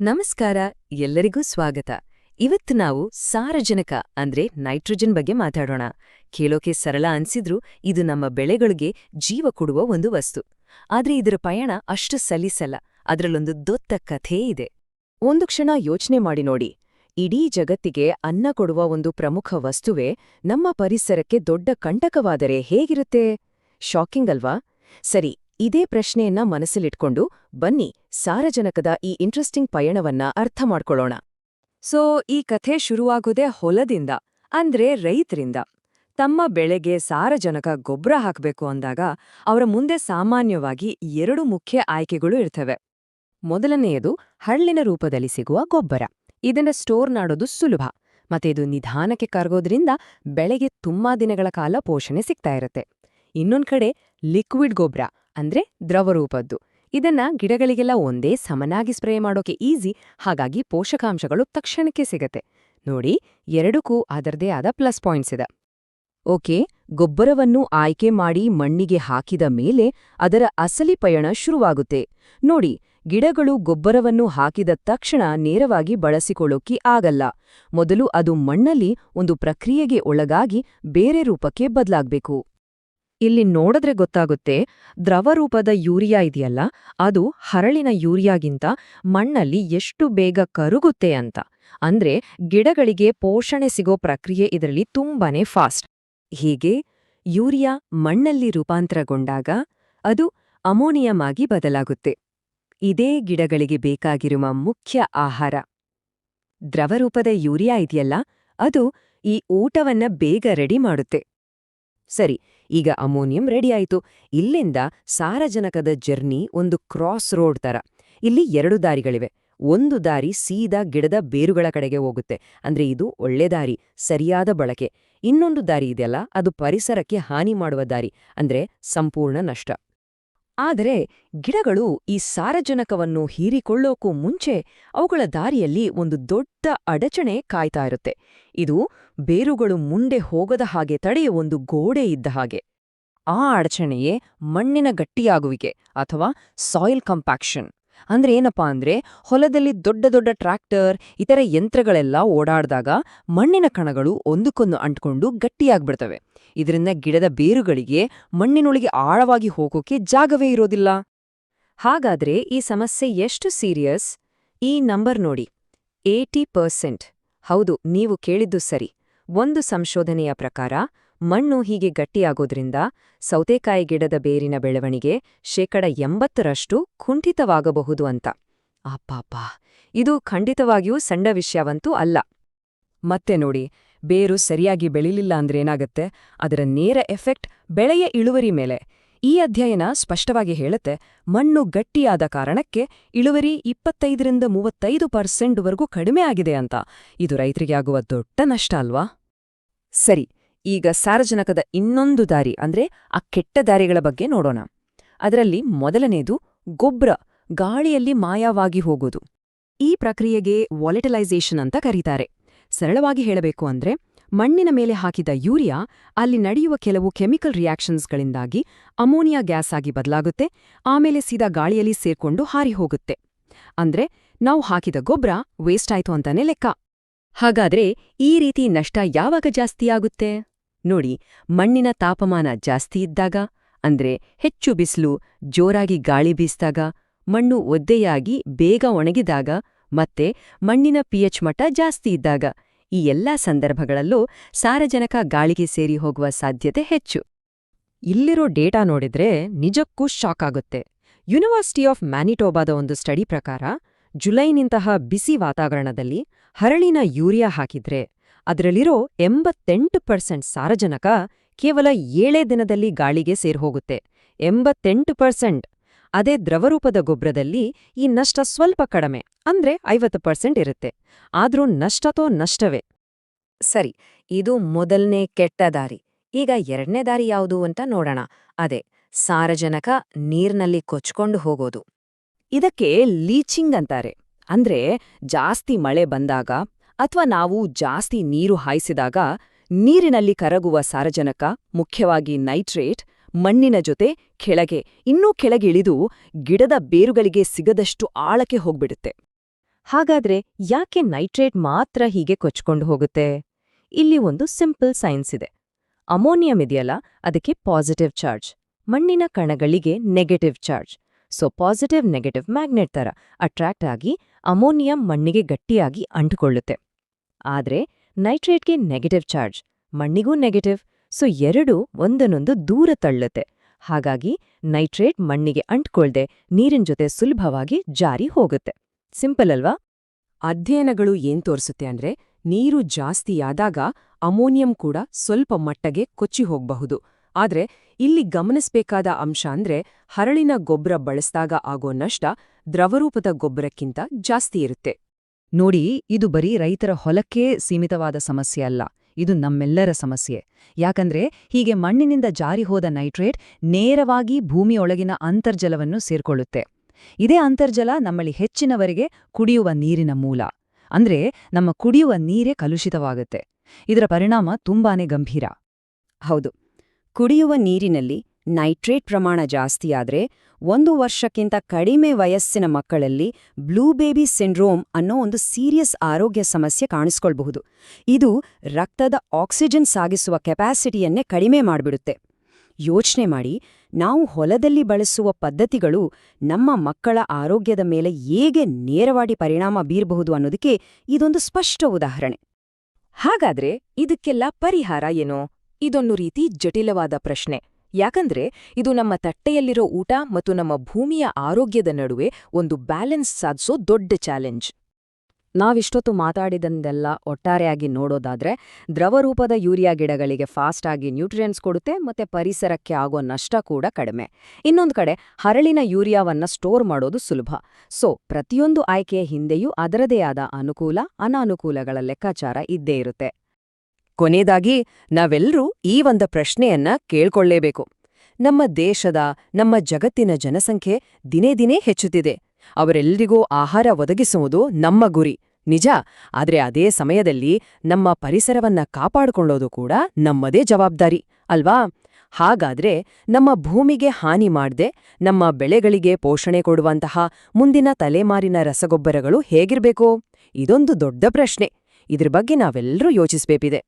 ನಮಸ್ಕಾರ, ಎಲ್ಲರಿಗೂ ಸ್ವಾಗತ. ಇವತ್ತು ನಾವು ಸಾರಜನಕ, ಅಂದ್ರೆ ನೈಟ್ರೋಜನ್ ಬಗ್ಗೆ ಮಾತಾಡೋಣ. ಕೇಳೋಕೆ ಸರಳ ಅನ್ಸಿದ್ರೂ ಇದು ನಮ್ಮ ಬೆಳೆಗಳಿಗೆ ಜೀವ ಕೊಡುವ ಒಂದು ವಸ್ತು. ಆದ್ರೆ ಇದರ ಪಯಣ ಅಷ್ಟು ಸಲೀಸಲ್ಲ. ಅದರಲ್ಲೊಂದು ದೊತ್ತ ಕಥೆ ಇದೆ. ಒಂದು ಕ್ಷಣ ಯೋಚನೆ ಮಾಡಿ ನೋಡಿ. ಇಡೀ ಜಗತ್ತಿಗೆ ಅನ್ನ ಕೊಡುವ ಒಂದು ಪ್ರಮುಖ ವಸ್ತುವೇ ನಮ್ಮ ಪರಿಸರಕ್ಕೆ ದೊಡ್ಡ ಕಂಟಕವಾದರೆ ಹೇಗಿರುತ್ತೆ? ಶಾಕಿಂಗ್ ಅಲ್ವಾ? ಸರಿ ಇದೇ ಪ್ರಶ್ನೆಯನ್ನ ಮನಸ್ಸಿಲಿಟ್ಕೊಂಡು ಬನ್ನಿ ಸಾರಜನಕದ ಈ ಇಂಟ್ರೆಸ್ಟಿಂಗ್ ಪಯಣವನ್ನ ಅರ್ಥ ಮಾಡ್ಕೊಳ್ಳೋಣ. ಸೊ ಈ ಕಥೆ ಶುರುವಾಗೋದೇ ಹೊಲದಿಂದ, ಅಂದ್ರೆ ರೈತರಿಂದ. ತಮ್ಮ ಬೆಳೆಗೆ ಸಾರಜನಕ ಗೊಬ್ಬರ ಹಾಕಬೇಕು ಅಂದಾಗ ಅವರ ಮುಂದೆ ಸಾಮಾನ್ಯವಾಗಿ ಎರಡು ಮುಖ್ಯ ಆಯ್ಕೆಗಳು ಇರ್ತವೆ. ಮೊದಲನೆಯದು, ಹಳ್ಳಿನ ರೂಪದಲ್ಲಿ ಸಿಗುವ ಗೊಬ್ಬರ. ಇದನ್ನ ಸ್ಟೋರ್ ಮಾಡೋದು ಸುಲಭ, ಮತ್ತೆ ಇದು ನಿಧಾನಕ್ಕೆ ಕರಗೋದ್ರಿಂದ ಬೆಳೆಗೆ ತುಂಬಾ ದಿನಗಳ ಕಾಲ ಪೋಷಣೆ ಸಿಗ್ತಾ ಇರುತ್ತೆ. ಇನ್ನೊಂದ್ ಕಡೆ ಲಿಕ್ವಿಡ್ ಗೊಬ್ಬರ ಅಂದ್ರೆ ದ್ರವರೂಪದ್ದು. ಇದನ್ನ ಗಿಡಗಳಿಗೆಲ್ಲ ಒಂದೇ ಸಮನಾಗಿ ಸ್ಪ್ರೇ ಮಾಡೋಕೆ ಈಸಿ, ಹಾಗಾಗಿ ಪೋಷಕಾಂಶಗಳು ತಕ್ಷಣಕ್ಕೆ ಸಿಗತ್ತೆ. ನೋಡಿ, ಎರಡಕ್ಕೂ ಅದರದೇ ಆದ ಪ್ಲಸ್ ಪಾಯಿಂಟ್ಸ್ ಇದೆ. ಓಕೆ, ಗೊಬ್ಬರವನ್ನು ಆಯ್ಕೆ ಮಾಡಿ ಮಣ್ಣಿಗೆ ಹಾಕಿದ ಮೇಲೆ ಅದರ ಅಸಲಿ ಪಯಣ ಶುರುವಾಗುತ್ತೆ. ನೋಡಿ, ಗಿಡಗಳು ಗೊಬ್ಬರವನ್ನು ಹಾಕಿದ ತಕ್ಷಣ ನೇರವಾಗಿ ಬಳಸಿಕೊಳ್ಳೋಕೆ ಆಗಲ್ಲ. ಮೊದಲು ಅದು ಮಣ್ಣಲ್ಲಿ ಒಂದು ಪ್ರಕ್ರಿಯೆಗೆ ಒಳಗಾಗಿ ಬೇರೆ ರೂಪಕ್ಕೆ ಬದಲಾಗ್ಬೇಕು. ಇಲ್ಲಿ ನೋಡಿದ್ರೆ ಗೊತ್ತಾಗುತ್ತೆ, ದ್ರವರೂಪದ ಯೂರಿಯಾ ಇದೆಯಲ್ಲ, ಅದು ಹರಳಿನ ಯೂರಿಯಾಗಿಂತ ಮಣ್ಣಲ್ಲಿ ಎಷ್ಟು ಬೇಗ ಕರುಗುತ್ತೆ ಅಂತ. ಅಂದ್ರೆ ಗಿಡಗಳಿಗೆ ಪೋಷಣೆ ಸಿಗೋ ಪ್ರಕ್ರಿಯೆ ಇದರಲ್ಲಿ ತುಂಬಾನೇ ಫಾಸ್ಟ್ ಹೀಗೆ ಯೂರಿಯಾ ಮಣ್ಣಲ್ಲಿ ರೂಪಾಂತರಗೊಂಡಾಗ ಅದು ಅಮೋನಿಯಂ ಆಗಿ ಬದಲಾಗುತ್ತೆ. ಇದೇ ಗಿಡಗಳಿಗೆ ಬೇಕಾಗಿರುವ ಮುಖ್ಯ ಆಹಾರ. ದ್ರವರೂಪದ ಯೂರಿಯಾ ಇದೆಯಲ್ಲ, ಅದು ಈ ಊಟವನ್ನ ಬೇಗ ರೆಡಿ ಮಾಡುತ್ತೆ. ಸರಿ, ಈಗ ಅಮೋನಿಯಂ ರೆಡಿಯಾಯಿತು ಇಲ್ಲಿಂದ ಸಾರಜನಕದ ಜರ್ನಿ ಒಂದು ಕ್ರಾಸ್ ರೋಡ್ ತರ. ಇಲ್ಲಿ ಎರಡು ದಾರಿಗಳಿವೆ. ಒಂದು ದಾರಿ ಸೀದಾ ಗಿಡದ ಬೇರುಗಳ ಕಡೆಗೆ ಹೋಗುತ್ತೆ. ಅಂದ್ರೆ ಇದು ಒಳ್ಳೆ ದಾರಿ, ಸರಿಯಾದ ಬಳಕೆ. ಇನ್ನೊಂದು ದಾರಿ ಇದೆಯಲ್ಲ, ಅದು ಪರಿಸರಕ್ಕೆ ಹಾನಿ ಮಾಡುವ ದಾರಿ, ಅಂದ್ರೆ ಸಂಪೂರ್ಣ ನಷ್ಟ. ಆದರೆ ಗಿಡಗಳು ಈ ಸಾರಜನಕವನ್ನು ಹೀರಿಕೊಳ್ಳೋಕೂ ಮುಂಚೆ ಅವುಗಳ ದಾರಿಯಲ್ಲಿ ಒಂದು ದೊಡ್ಡ ಅಡಚಣೆ ಕಾಯ್ತಾ ಇರುತ್ತೆ. ಇದು ಬೇರುಗಳು ಮುಂದೆ ಹೋಗದ ಹಾಗೆ ತಡೆಯುವ ಒಂದು ಗೋಡೆ ಇದ್ದ ಹಾಗೆ. ಆ ಅಡಚಣೆಯೇ ಮಣ್ಣಿನ ಗಟ್ಟಿಯಾಗುವಿಕೆ ಅಥವಾ ಸಾಯಿಲ್ ಕಂಪ್ಯಾಕ್ಷನ್ ಅಂದ್ರೆ ಏನಪ್ಪಾ ಅಂದ್ರೆ ಹೊಲದಲ್ಲಿ ದೊಡ್ಡ ದೊಡ್ಡ ಟ್ರ್ಯಾಕ್ಟರ್, ಇತರ ಯಂತ್ರಗಳೆಲ್ಲ ಓಡಾಡಿದಾಗ ಮಣ್ಣಿನ ಕಣಗಳು ಒಂದಕ್ಕೊಂದು ಅಂಟ್ಕೊಂಡು ಗಟ್ಟಿಯಾಗ್ಬಿಡ್ತವೆ. ಇದರಿಂದ ಗಿಡದ ಬೇರುಗಳಿಗೆ ಮಣ್ಣಿನೊಳಗೆ ಆಳವಾಗಿ ಹೋಗೋಕೆ ಜಾಗವೇ ಇರೋದಿಲ್ಲ. ಹಾಗಾದ್ರೆ ಈ ಸಮಸ್ಯೆ ಎಷ್ಟು ಸೀರಿಯಸ್? ಈ ನಂಬರ್ ನೋಡಿ. Eighty percent. ಹೌದು, ನೀವು ಕೇಳಿದ್ದು ಸರಿ. ಒಂದು ಸಂಶೋಧನೆಯ ಪ್ರಕಾರ ಮಣ್ಣು ಹೀಗೆ ಗಟ್ಟಿಯಾಗೋದ್ರಿಂದ ಸೌತೆಕಾಯಿ ಗಿಡದ ಬೇರಿನ ಬೆಳವಣಿಗೆ ಶೇಕಡ ಎಂಬತ್ತರಷ್ಟು ಕುಂಠಿತವಾಗಬಹುದು ಅಂತ. ಅಪ್ಪಾಪ ಇದು ಖಂಡಿತವಾಗಿಯೂ ಸಣ್ಣ ವಿಷಯವಂತೂ ಅಲ್ಲ. ಮತ್ತೆ ನೋಡಿ, ಬೇರು ಸರಿಯಾಗಿ ಬೆಳಿಲಿಲ್ಲ ಅಂದ್ರೇನಾಗತ್ತೆ ಅದರ ನೇರ ಎಫೆಕ್ಟ್ ಬೆಳೆಯ ಇಳುವರಿ ಮೇಲೆ. ಈ ಅಧ್ಯಯನ ಸ್ಪಷ್ಟವಾಗಿ ಹೇಳುತ್ತೆ, ಮಣ್ಣು ಗಟ್ಟಿಯಾದ ಕಾರಣಕ್ಕೆ ಇಳುವರಿ ಇಪ್ಪತ್ತೈದರಿಂದ ಮೂವತ್ತೈದು ಪರ್ಸೆಂಟ್ವರೆಗೂ ಕಡಿಮೆ ಆಗಿದೆ ಅಂತ. ಇದು ರೈತರಿಗೆ ಆಗುವ ದೊಡ್ಡ ನಷ್ಟ ಅಲ್ವಾ? ಸರಿ ಈಗ ಸಾರಜನಕದ ಇನ್ನೊಂದು ದಾರಿ, ಅಂದ್ರೆ ಆ ಕೆಟ್ಟ ದಾರಿಗಳ ಬಗ್ಗೆ ನೋಡೋಣ. ಅದರಲ್ಲಿ ಮೊದಲನೇದು ಗೊಬ್ಬರ, ಗಾಳಿಯಲ್ಲಿ ಮಾಯವಾಗಿ ಹೋಗೋದು. ಈ ಪ್ರಕ್ರಿಯೆಗೆ ವಾಲೆಟಲೈಸೇಷನ್ ಅಂತ ಕರೀತಾರೆ. ಸರಳವಾಗಿ ಹೇಳಬೇಕು ಅಂದ್ರೆ, ಮಣ್ಣಿನ ಮೇಲೆ ಹಾಕಿದ ಯೂರಿಯಾ ಅಲ್ಲಿ ನಡೆಯುವ ಕೆಲವು ಕೆಮಿಕಲ್ ರಿಯಾಕ್ಷನ್ಸ್ಗಳಿಂದಾಗಿ ಅಮೋನಿಯಾ ಗ್ಯಾಸ್ ಆಗಿ ಬದಲಾಗುತ್ತೆ, ಆಮೇಲೆ ಸೀದಾ ಗಾಳಿಯಲ್ಲಿ ಸೇರ್ಕೊಂಡು ಹಾರಿ ಹೋಗುತ್ತೆ. ಅಂದ್ರೆ, ನಾವು ಹಾಕಿದ ಗೊಬ್ಬರ ವೇಸ್ಟ್ ಆಯ್ತು ಅಂತಾನೆ ಲೆಕ್ಕ. ಹಾಗಾದ್ರೆ ಈ ರೀತಿ ನಷ್ಟ ಯಾವಾಗ ಜಾಸ್ತಿಯಾಗುತ್ತೆ? ನೋಡಿ, ಮಣ್ಣಿನ ತಾಪಮಾನ ಜಾಸ್ತಿ ಇದ್ದಾಗ, ಅಂದ್ರೆ ಹೆಚ್ಚು ಬಿಸಿಲು, ಜೋರಾಗಿ ಗಾಳಿ ಬೀಸ್ದಾಗ, ಮಣ್ಣು ಒದ್ದೆಯಾಗಿ ಬೇಗ ಒಣಗಿದಾಗ, ಮತ್ತೆ ಮಣ್ಣಿನ ಪಿಎಚ್ ಮಟ್ಟ ಜಾಸ್ತಿ ಇದ್ದಾಗ, ಈ ಎಲ್ಲಾ ಸಂದರ್ಭಗಳಲ್ಲೂ ಸಾರಜನಕ ಗಾಳಿಗೆ ಸೇರಿ ಹೋಗುವ ಸಾಧ್ಯತೆ ಹೆಚ್ಚು. ಇಲ್ಲಿರೋ ಡೇಟಾ ನೋಡಿದ್ರೆ ನಿಜಕ್ಕೂ ಶಾಕ್ ಆಗುತ್ತೆ. ಯೂನಿವರ್ಸಿಟಿ ಆಫ್ ಮ್ಯಾನಿಟೋಬಾದ ಒಂದು ಸ್ಟಡಿ ಪ್ರಕಾರ, ಜುಲೈನಿಂತಹ ಬಿಸಿ ವಾತಾವರಣದಲ್ಲಿ ಹರಳಿನ ಯೂರಿಯಾ ಹಾಕಿದ್ರೆ ಅದರಲ್ಲಿರೋ ಎಂಬತ್ತೆಂಟು ಪರ್ಸೆಂಟ್ ಸಾರಜನಕ ಕೇವಲ ಏಳೇ ದಿನದಲ್ಲಿ ಗಾಳಿಗೆ ಸೇರ್ಹೋಗುತ್ತೆ. ಎಂಬತ್ತೆಂಟು ಪರ್ಸೆಂಟ್. ಅದೇ ದ್ರವರೂಪದ ಗೊಬ್ಬರದಲ್ಲಿ ಈ ನಷ್ಟ ಸ್ವಲ್ಪ ಕಡಿಮೆ, ಅಂದ್ರೆ ಐವತ್ತು ಪರ್ಸೆಂಟ್ ಇರುತ್ತೆ. ಆದ್ರೂ ನಷ್ಟತೋ ನಷ್ಟವೇ. ಸರಿ, ಇದು ಮೊದಲನೇ ಕೆಟ್ಟ ದಾರಿ. ಈಗ ಎರಡನೇ ದಾರಿ ಯಾವುದು ಅಂತ ನೋಡೋಣ. ಅದೇ, ಸಾರಜನಕ ನೀರ್ನಲ್ಲಿ ಕೊಚ್ಕೊಂಡು ಹೋಗೋದು. ಇದಕ್ಕೆ ಲೀಚಿಂಗ್ ಅಂತಾರೆ. ಅಂದ್ರೆ ಜಾಸ್ತಿ ಮಳೆ ಬಂದಾಗ ಅಥವಾ ನಾವು ಜಾಸ್ತಿ ನೀರು ಹಾಯಿಸಿದಾಗ ನೀರಿನಲ್ಲಿ ಕರಗುವ ಸಾರಜನಕ, ಮುಖ್ಯವಾಗಿ ನೈಟ್ರೇಟ್, ಮಣ್ಣಿನ ಜೊತೆ ಕೆಳಗೆ, ಇನ್ನೂ ಕೆಳಗಿಳಿದು ಗಿಡದ ಬೇರುಗಳಿಗೆ ಸಿಗದಷ್ಟು ಆಳಕ್ಕೆ ಹೋಗ್ಬಿಡುತ್ತೆ. ಹಾಗಾದ್ರೆ ಯಾಕೆ ನೈಟ್ರೇಟ್ ಮಾತ್ರ ಹೀಗೆ ಕೊಚ್ಕೊಂಡು ಹೋಗುತ್ತೆ? ಇಲ್ಲಿ ಒಂದು ಸಿಂಪಲ್ ಸೈನ್ಸ್ ಇದೆ. ಅಮೋನಿಯಂ ಇದೆಯಲ್ಲ, ಅದಕ್ಕೆ ಪಾಸಿಟಿವ್ ಚಾರ್ಜ್. ಮಣ್ಣಿನ ಕಣಗಳಿಗೆ negative charge. So positive negative magnet ಥರ ಅಟ್ರಾಕ್ಟ್ ಆಗಿ ಅಮೋನಿಯಂ ಮಣ್ಣಿಗೆ ಗಟ್ಟಿಯಾಗಿ ಅಂಟಿಕೊಳ್ಳುತ್ತೆ. ಆದ್ರೆ ನೈಟ್ರೇಟ್ಗೆ ನೆಗೆಟಿವ್ ಚಾರ್ಜ್ ಮಣ್ಣಿಗೂ ನೆಗೆಟಿವ್ ಸೊ ಎರಡೂ ಒಂದನ್ನೊಂದು ದೂರ ತಳ್ಳುತ್ತೆ. ಹಾಗಾಗಿ ನೈಟ್ರೇಟ್ ಮಣ್ಣಿಗೆ ಅಂಟ್ಕೊಳ್ದೆ ನೀರಿನ ಜೊತೆ ಸುಲಭವಾಗಿ ಜಾರಿ ಹೋಗುತ್ತೆ. ಸಿಂಪಲ್ ಅಲ್ವಾ? ಅಧ್ಯಯನಗಳು ಏನ್ ತೋರಿಸುತ್ತೆ ಅಂದ್ರೆ ನೀರು ಜಾಸ್ತಿಯಾದಾಗ ಅಮೋನಿಯಂ ಕೂಡ ಸ್ವಲ್ಪ ಮಟ್ಟಗೆ ಕೊಚ್ಚಿ ಹೋಗ್ಬಹುದು. ಆದ್ರೆ ಇಲ್ಲಿ ಗಮನಿಸಬೇಕಾದ ಅಂಶ ಅಂದ್ರೆ ಹರಳಿನ ಗೊಬ್ಬರ ಬಳಸಿದಾಗ ಆಗೋ ನಷ್ಟ ದ್ರವರೂಪದ ಗೊಬ್ಬರಕ್ಕಿಂತ ಜಾಸ್ತಿ ಇರುತ್ತೆ. ನೋಡಿ, ಇದು ಬರೀ ರೈತರ ಹೊಲಕ್ಕೇ ಸೀಮಿತವಾದ ಸಮಸ್ಯೆ ಅಲ್ಲ, ಇದು ನಮ್ಮೆಲ್ಲರ ಸಮಸ್ಯೆ. ಯಾಕಂದ್ರೆ, ಹೀಗೆ ಮಣ್ಣಿನಿಂದ ಜಾರಿ ಹೋದ ನೈಟ್ರೇಟ್ ನೇರವಾಗಿ ಭೂಮಿಯೊಳಗಿನ ಅಂತರ್ಜಲವನ್ನು ಸೇರ್ಕೊಳ್ಳುತ್ತೆ. ಇದೇ ಅಂತರ್ಜಲ ನಮ್ಮಲ್ಲಿ ಹೆಚ್ಚಿನವರಿಗೆ ಕುಡಿಯುವ ನೀರಿನ ಮೂಲ. ಅಂದ್ರೆ, ನಮ್ಮ ಕುಡಿಯುವ ನೀರೇ ಕಲುಷಿತವಾಗುತ್ತೆ. ಇದರ ಪರಿಣಾಮ ತುಂಬಾನೇ ಗಂಭೀರ. ಹೌದು. ಕುಡಿಯುವ ನೀರಿನಲ್ಲಿ ನೈಟ್ರೇಟ್ ಪ್ರಮಾಣ ಜಾಸ್ತಿಯಾದ್ರೆ ಒಂದು ವರ್ಷಕ್ಕಿಂತ ಕಡಿಮೆ ವಯಸ್ಸಿನ ಮಕ್ಕಳಲ್ಲಿ ಬ್ಲೂ ಬೇಬಿ ಸಿಂಡ್ರೋಮ್ ಅನ್ನೋ ಒಂದು ಸೀರಿಯಸ್ ಆರೋಗ್ಯ ಸಮಸ್ಯೆ ಕಾಣಿಸ್ಕೊಳ್ಬಹುದು. ಇದು ರಕ್ತದ ಆಕ್ಸಿಜನ್ ಸಾಗಿಸುವ ಕೆಪಾಸಿಟಿಯನ್ನೇ ಕಡಿಮೆ ಮಾಡಿಬಿಡುತ್ತೆ. ಯೋಚನೆ ಮಾಡಿ, ನಾವು ಹೊಲದಲ್ಲಿ ಬಳಸುವ ಪದ್ಧತಿಗಳು ನಮ್ಮ ಮಕ್ಕಳ ಆರೋಗ್ಯದ ಮೇಲೆ ಹೇಗೆ ನೇರವಾಗಿ ಪರಿಣಾಮ ಬೀರಬಹುದು ಅನ್ನೋದಕ್ಕೆ ಇದೊಂದು ಸ್ಪಷ್ಟ ಉದಾಹರಣೆ. ಹಾಗಾದ್ರೆ ಇದಕ್ಕೆಲ್ಲ ಪರಿಹಾರ ಏನೋ? ಇದೊಂದು ರೀತಿ ಜಟಿಲವಾದ ಪ್ರಶ್ನೆ. ಯಾಕಂದ್ರೆ ಇದು ನಮ್ಮ ತಟ್ಟೆಯಲ್ಲಿರೋ ಊಟ ಮತ್ತು ನಮ್ಮ ಭೂಮಿಯ ಆರೋಗ್ಯದ ನಡುವೆ ಒಂದು ಬ್ಯಾಲೆನ್ಸ್ ಸಾಧಿಸೋ ದೊಡ್ಡ ಚಾಲೆಂಜ್. ನಾವಿಷ್ಟೊತ್ತು ಮಾತಾಡಿದಂದೆಲ್ಲ ಒಟ್ಟಾರೆಯಾಗಿ ನೋಡೋದಾದ್ರೆ, ದ್ರವರೂಪದ ಯೂರಿಯಾ ಗಿಡಗಳಿಗೆ ಫಾಸ್ಟ್ ಆಗಿ ನ್ಯೂಟ್ರಿಯೆಂಟ್ಸ್ ಕೊಡುತ್ತೆ ಮತ್ತೆ ಪರಿಸರಕ್ಕೆ ಆಗೋ ನಷ್ಟ ಕೂಡ ಕಡಿಮೆ. ಇನ್ನೊಂದು ಕಡೆ, ಹರಳಿನ ಯೂರಿಯಾವನ್ನ ಸ್ಟೋರ್ ಮಾಡೋದು ಸುಲಭ. ಸೊ, ಪ್ರತಿಯೊಂದು ಆಯ್ಕೆಯ ಹಿಂದೆಯೂ ಅದರದೇ ಆದ ಅನುಕೂಲ, ಅನಾನುಕೂಲಗಳ ಲೆಕ್ಕಾಚಾರ ಇದ್ದೇ ಇರುತ್ತೆ. ಕೊನೆಯದಾಗಿ ನಾವೆಲ್ಲರೂ ಈ ಒಂದ ಪ್ರಶ್ನೆಯನ್ನ ಕೇಳ್ಕೊಳ್ಳೇಬೇಕು. ನಮ್ಮ ದೇಶದ, ನಮ್ಮ ಜಗತ್ತಿನ ಜನಸಂಖ್ಯೆ ದಿನೇ ದಿನೇ ಹೆಚ್ಚುತ್ತಿದೆ. ಅವರೆಲ್ಲರಿಗೂ ಆಹಾರ ಒದಗಿಸುವುದು ನಮ್ಮ ಗುರಿ. ನಿಜ, ಆದರೆ ಅದೇ ಸಮಯದಲ್ಲಿ ನಮ್ಮ ಪರಿಸರವನ್ನ ಕಾಪಾಡಿಕೊಳ್ಳೋದು ಕೂಡ ನಮ್ಮದೇ ಜವಾಬ್ದಾರಿ, ಅಲ್ವಾ? ಹಾಗಾದ್ರೆ ನಮ್ಮ ಭೂಮಿಗೆ ಹಾನಿ ಮಾಡದೆ, ನಮ್ಮ ಬೆಳೆಗಳಿಗೆ ಪೋಷಣೆ ಕೊಡುವಂತಹ ಮುಂದಿನ ತಲೆಮಾರಿನ ರಸಗೊಬ್ಬರಗಳು ಹೇಗಿರಬೇಕು? ಇದೊಂದು ದೊಡ್ಡ ಪ್ರಶ್ನೆ. ಇದ್ರ ಬಗ್ಗೆ ನಾವೆಲ್ಲರೂ ಯೋಚಿಸ್ಬೇಕಿದೆ.